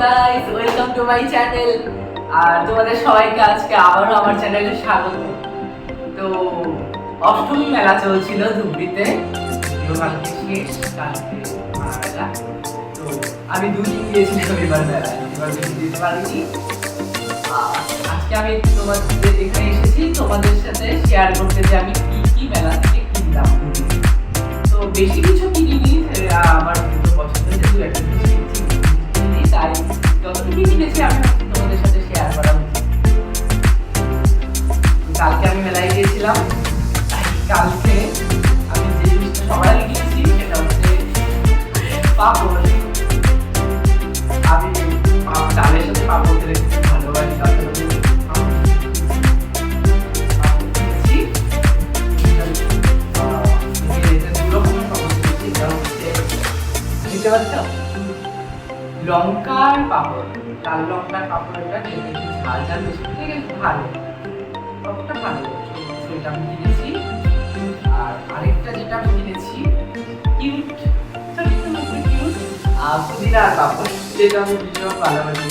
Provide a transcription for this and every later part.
Guys welcome to my channel আর তোমাদের সবাইকে আজকে আবারও আমার চ্যানেলে স্বাগত। তো, অষ্টমী মেলা চলছিল ধুবড়িতে। তো, আমি দুদিন গিয়েছিলাম এবার পারিনি। আজকে আমি তোমাদের এখানে এসেছি। তোমাদের সাথে শেয়ার করতে যে আমি কি কি মেলা থেকে কিনলাম। তো, বেশি কিছু কিনিনি। আমার পছন্দের দু একটা তাই যতটুকু কিনেছি আমি শেয়ার করা কালকে আমি মেলায় গিয়েছিলাম কালকে আমি যে জিনিসটা পাপড়। আমি চালের সাথে পাপড় খুব ভালোবাসি লঙ্কার পাপড়। লাল লঙ্কার পাপড়টা খেতে একটু ঝাল। ঝাল বেশি থেকে ভালো। সবটা ভালো সেটা আমি কিনেছি। আর আরেকটা যেটা আমি কিনেছি, কিউট। আর পুদিনার পাপড়। যেটা আমি ভীষণ ভালোবাসি।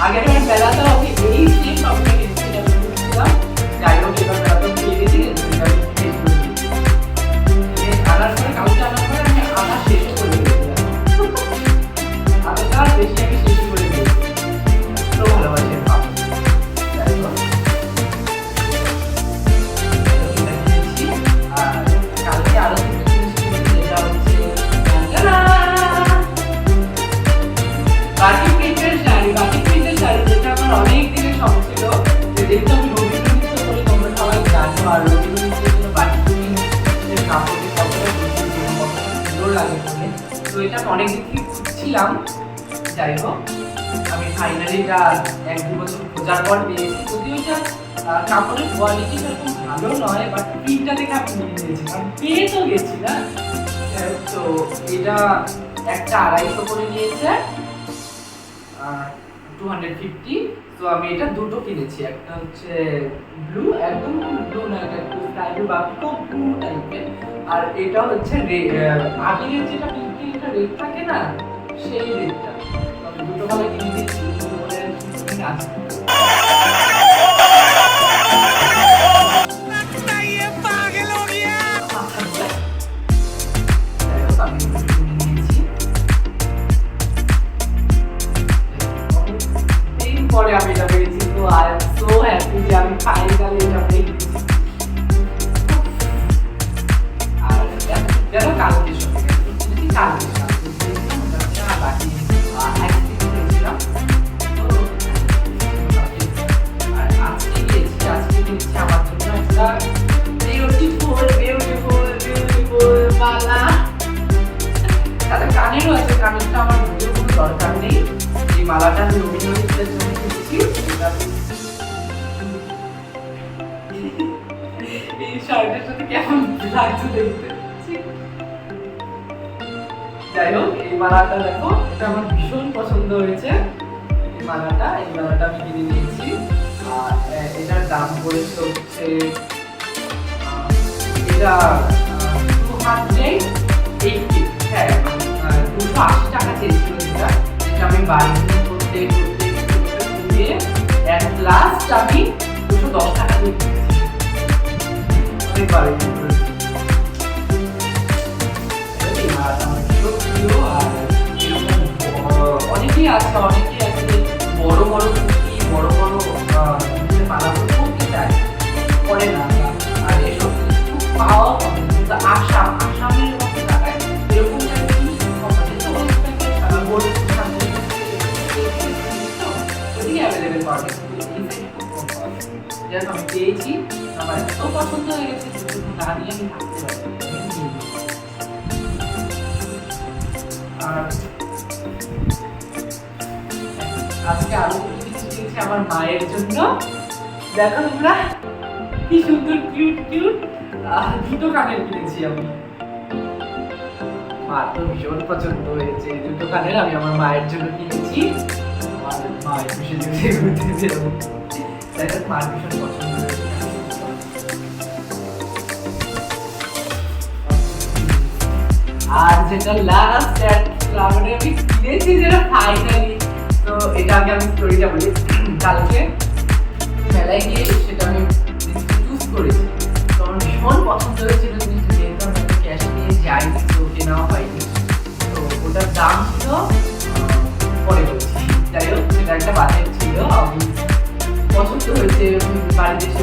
আগের বেলাতেও আমি এই সেম পাপড়টা তো এটা অনেক দিন খুঁজছিলাম। যাই হোক, আমি ফাইনালি এটা এক দু বছর খোঁজার পর পেয়েছি। যদিও এটা কাপড়ের কোয়ালিটি সেরকম ভালো নয় বাট প্রিন্টটা দেখে আমি নিয়ে নিয়েছি কারণ পেয়ে তো গেছি না। তো এটা একটা আড়াইশো করে নিয়েছে টু হান্ড্রেড ফিফটি তো আমি এটা দুটো কিনেছি, একটা হচ্ছে ব্লু একদম ব্লু না এটা একটু বা খুব ব্লু টাইপের আর এটা হচ্ছে রে আগের যেটা বিক্রি এটা রেট থাকে না, সেই রেটটা দুটো ভালো কিনে দিচ্ছি পরে আমি এটা পেয়েছি, তো আই এম সো হ্যাপি যে আমি ফাইনালি এটা পেয়েছি। কানেরও আছে কানেরটা আমার যদিও কোনো দরকার নেই। এই মালাটা আমি নৃত্যের জন্য কিনেছি এই শার্টের সাথে কেমন লাগছে দেখতে। যাই হোক, এই মালাটা দেখো, এটা আমার ভীষণ পছন্দ হয়েছে। এই মালাটা এই মালাটা আমি কিনে নিয়েছি। আর এটার দাম পড়েছে হচ্ছে এটা টু হান্ড্রেড এইটি হ্যাঁ দুশো আশি টাকা চেয়েছিল সেটা যেটা আমি বাড়ি করতে করতে করতে করতে লাস্ট আমি দুশো দশ টাকা দিয়ে অনেক বাড়িতে করেছি এই মালাটা আমার ভীষণ প্রিয় আর এরকম ব- অনেকেই আছে অনেকেই আছে বড় বড় বড় পেয়েছি। আমার এত পছন্দ হয়ে গেছে না আমি থাকতে পারি। আর আজকে আরও কিছু কিনেছি আমার মায়ের জন্য। দেখো তোমরা, কি সুন্দর কিউট কিউট দুটো কানের কিনেছি আমি। মার তো ভীষণ পছন্দ হয়েছে। দুটো কানের আমি আমার মায়ের জন্য কিনেছি। আমার মা খুশি দিয়েছে ঘুরতে মার ভীষণ পছন্দ আর যেটা লাস্ট মানে আমি কিনেছি যেটা ফাইনালি তো এটা আগে আমি স্টোরিটা বলি। কালকে মেলায় গিয়ে সেটা আমি চুজ করেছি। তো আমার ভীষণ পছন্দ হয়েছিল জিনিসটা, যেহেতু আমি ক্যাশ নিয়ে যাই তো কেনা হয়নি। তো ওটার দাম ছিল পরে বলছি। যাই হোক, সেটা একটা বাজেট ছিল। আমি পছন্দ হয়েছে, বাড়িতে এসে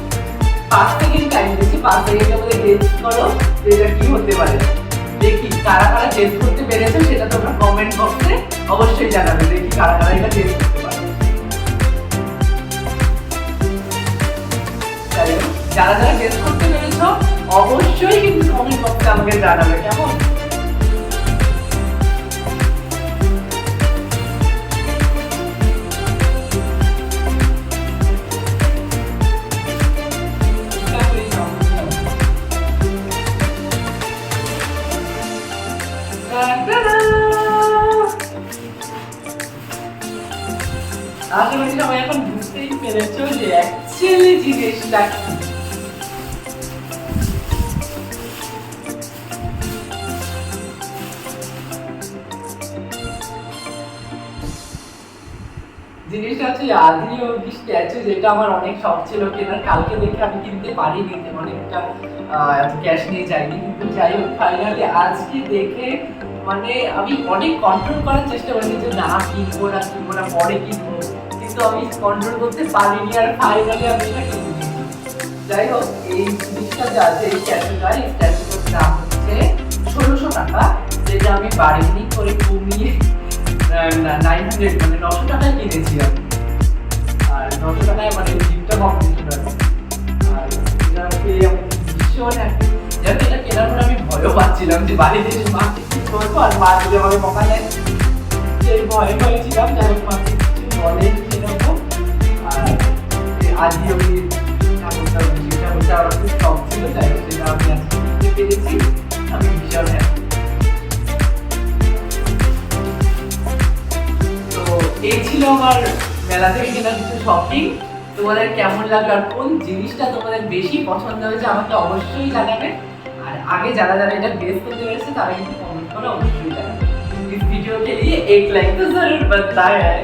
পাঁচ সেকেন্ড টাইম দিচ্ছি পাঁচ সেকেন্ডের মধ্যে গেস করো এটা কি হতে পারে। দেখি কারা কারা গেস করতে পেরেছে, সেটা তোমরা কমেন্ট বক্সে অবশ্যই জানাবে, দেখি কারা কারা এটা গেস করতে পারে। যারা যারা গেস করতে পেরেছ, অবশ্যই কিন্তু কমেন্ট বক্সে আমাকে জানাবে, কেমন? করি সবাই এখন বুঝতেই পেরেছ যে অ্যাকচুয়ালি জিনিসটা জিনিসটা হচ্ছে আদি অব্দি স্ট্যাচু যেটা আমার অনেক শখ ছিল কেনার, কালকে দেখে আমি কিনতে পারিনি অনেকটা ক্যাশ নিয়ে যাইনি। কিন্তু যাই হোক ফাইনালি আজকে দেখে মানে আমি অনেক কন্ট্রোল করার চেষ্টা করেছি যে না, কিনবো না কিনবো না, পরে কিনবো। কিন্তু আমি কন্ট্রোল করতে পারিনি আর ফাইনালি আমি যাই হোক এই জিনিসটা যা আছে, এই স্ট্যাচুটা এই স্ট্যাচুটার দাম হচ্ছে ষোলোশো টাকা, যেটা আমি বার্গেনিং করে কমিয়ে নাইন হান্ড্রেড মানে নশো টাকায় কিনেছি আমি। আর নশো টাকায় মানে কমপ্লিট করে আর এটা পেয়ে ভীষণ। যাতে এটা কেনার পর আমি ভয়ও পাচ্ছিলাম যে বাড়িতে এসে মাকে কি করব, আর মা যদি আমাকে বকা দেয় সেই ভয়ে ভয়ে যাই হোক মাকে কিছু বলেন। শপিং তোমাদের কেমন লাগলো আর কোন জিনিসটা তোমাদের বেশি পছন্দ হয়েছে আমাকে অবশ্যই জানাবে আর আগে যারা যারা এটা বেস করতে পেরেছে তারা কিন্তু কমেন্ট করে অবশ্যই জানাবে इस वीडियो के लिए एक लाइक तो जरूर बनता है